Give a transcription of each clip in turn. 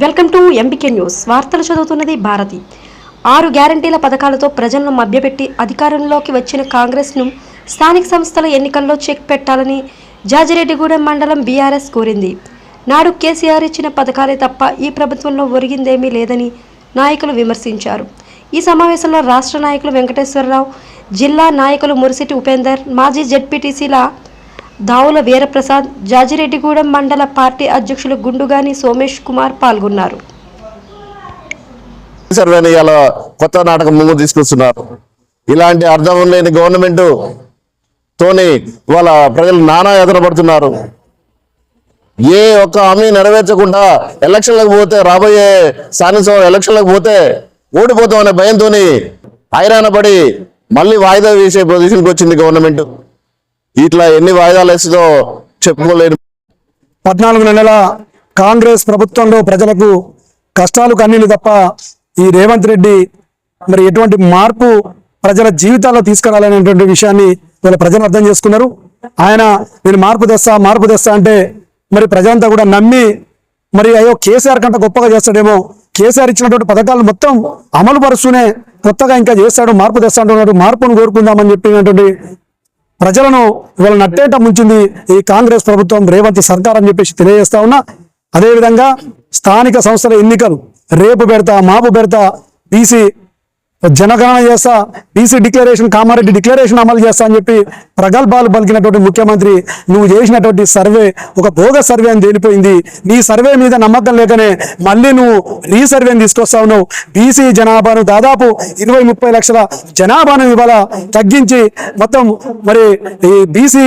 Welcome to MBK news. వార్తలు చదువుతున్నది భారతి. ఆరు గ్యారంటీల పథకాలతో ప్రజలను మభ్యపెట్టి అధికారంలోకి వచ్చిన కాంగ్రెస్ను స్థానిక సంస్థల ఎన్నికల్లో చెక్ పెట్టాలని జాజిరెడ్డిగూడెం మండలం బీఆర్ఎస్ కోరింది. నాడు కేసీఆర్ ఇచ్చిన పథకాలే తప్ప ఈ ప్రభుత్వంలో ఒరిగిందేమీ లేదని నాయకులు విమర్శించారు. ఈ సమావేశంలో రాష్ట్ర నాయకులు వెంకటేశ్వరరావు జిల్లా నాయకులు మురిసిటి ఉపేందర్ మాజీ జెడ్పీటీసీల దావుల వీరప్రసాద్ జాజిరెడ్డిగూడెం మండల పార్టీ అధ్యక్షులు గుండుగాని సోమేష్ కుమార్ పాల్గొన్నారు. కొత్త నాటకం ముందు తీసుకొస్తున్నారు. ఇలాంటి అర్థం లేని గవర్నమెంట్ తోని వాళ్ళ ప్రజలు నానా ఎదురు పడుతున్నారు. ఏ ఒక్క హామీ నెరవేర్చకుండా ఎలక్షన్లకు పోతే రాబోయే సానిసం ఎలక్షన్లకు పోతే ఓడిపోతాం అనే భయంతో హైరాణ పడి మళ్ళీ వాయిదా వేసే పొజిషన్కి వచ్చింది గవర్నమెంట్. ఇట్లా ఎన్ని వాయిదాలు వేసిందో చెప్పుకోలేను పద్నాలుగు నెలల కాంగ్రెస్ ప్రభుత్వంలో ప్రజలకు కష్టాలు కన్నీళ్ళు తప్ప ఈ రేవంత్ రెడ్డి మరి ఎటువంటి మార్పు ప్రజల జీవితాల్లో తీసుకురాలనేటువంటి విషయాన్ని వీళ్ళ ప్రజలు అర్థం చేసుకున్నారు. ఆయన నేను మార్పు తెస్తా మార్పు తెస్తా అంటే మరి ప్రజలంతా కూడా నమ్మి మరి అయ్యో కేసీఆర్ కంటే గొప్పగా చేస్తాడేమో. కేసీఆర్ ఇచ్చినటువంటి పథకాలు మొత్తం అమలు పరుస్తూనే కొత్తగా ఇంకా చేస్తాడు మార్పు తెస్తాడు మార్పును కోరుకుందామని చెప్పినటువంటి ప్రజలను ఇవాళ నట్టేట ముంచింది ఈ కాంగ్రెస్ ప్రభుత్వం రేవంత్ సర్కార్ అని చెప్పేసి తెలియజేస్తా ఉన్నా. అదేవిధంగా స్థానిక సంస్థల ఎన్నికలు రేపు పెడతా మాపు పెడతా బీసీ జనగణన చేస్తా బీసీ డిక్లరేషన్ కామారెడ్డి డిక్లరేషన్ అమలు చేస్తా అని చెప్పి ప్రగల్భాలు పలికినటువంటి ముఖ్యమంత్రి నువ్వు చేసినటువంటి సర్వే ఒక భోగ సర్వే అని తేలిపోయింది. నీ సర్వే మీద నమ్మకం లేకనే మళ్ళీ నువ్వు రీసర్వేని తీసుకొస్తా ఉన్నావు. బీసీ జనాభాను దాదాపు ఇరవై ముప్పై లక్షల జనాభాను ఇవాళ తగ్గించి మొత్తం మరి ఈ బీసీ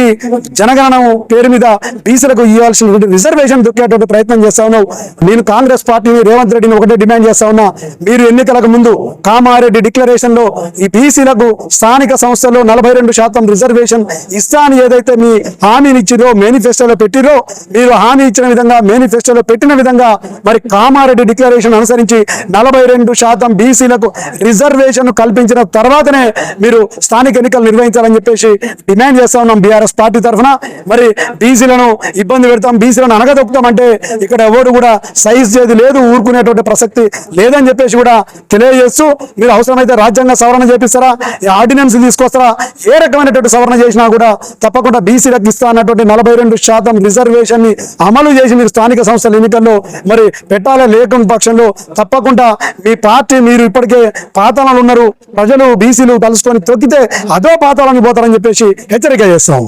జనగణన పేరు మీద బీసీలకు ఇవ్వాల్సిన రిజర్వేషన్ దొక్కేటువంటి ప్రయత్నం చేస్తా ఉన్నావు. నేను కాంగ్రెస్ పార్టీని రేవంత్ రెడ్డిని ఒకటే డిమాండ్ చేస్తా ఉన్నా. మీరు ఎన్నికలకు ముందు కామారెడ్డి డిక్లరేషన్లో ఈ బీసీలకు స్థానిక సంస్థల్లో నలభై రెండు శాతం రిజర్వేషన్ ఇస్తా అని ఏదైతే మీ హామీని ఇచ్చిరో మేనిఫెస్టోలో పెట్టిరో మీరు హామీ ఇచ్చిన విధంగా మేనిఫెస్టోలో పెట్టిన విధంగా మరి కామారెడ్డి డిక్లరేషన్ అనుసరించి నలభై రెండు శాతం బీసీలకు రిజర్వేషన్ కల్పించిన తర్వాతనే మీరు స్థానిక ఎన్నికలు నిర్వహించాలని చెప్పేసి డిమాండ్ చేస్తా ఉన్నాం బీఆర్ఎస్ పార్టీ తరఫున. మరి బీసీలను ఇబ్బంది పెడతాం బీసీలను అనగదొక్కుతాం అంటే ఇక్కడ ఎవరు కూడా సైజ్ చేది లేదు ఊరుకునేటువంటి ప్రసక్తి లేదని చెప్పేసి కూడా తెలియజేస్తూ మీరు అవసరం అయితే రాజ్యాంగ సవరణ చేపిస్తారా? ఆర్డినెన్స్ తీసుకొస్తారా? ఏ రకమైనటువంటి సవరణ చేసినా కూడా తప్పకుండా బీసీలకు ఇస్తా అన్నటువంటి నలభై రెండు శాతం రిజర్వేషన్ని అమలు చేసి మీరు స్థానిక సంస్థల ఎన్నికల్లో మరి పెట్టాలే లేకుని పక్షంలో తప్పకుండా మీ పార్టీ మీరు ఇప్పటికే పాతాళాలు ఉన్నారు. ప్రజలు బీసీలు కలుసుకొని తొక్కితే అదో పాతాళానికి పోతారని చెప్పేసి హెచ్చరిక చేస్తాము.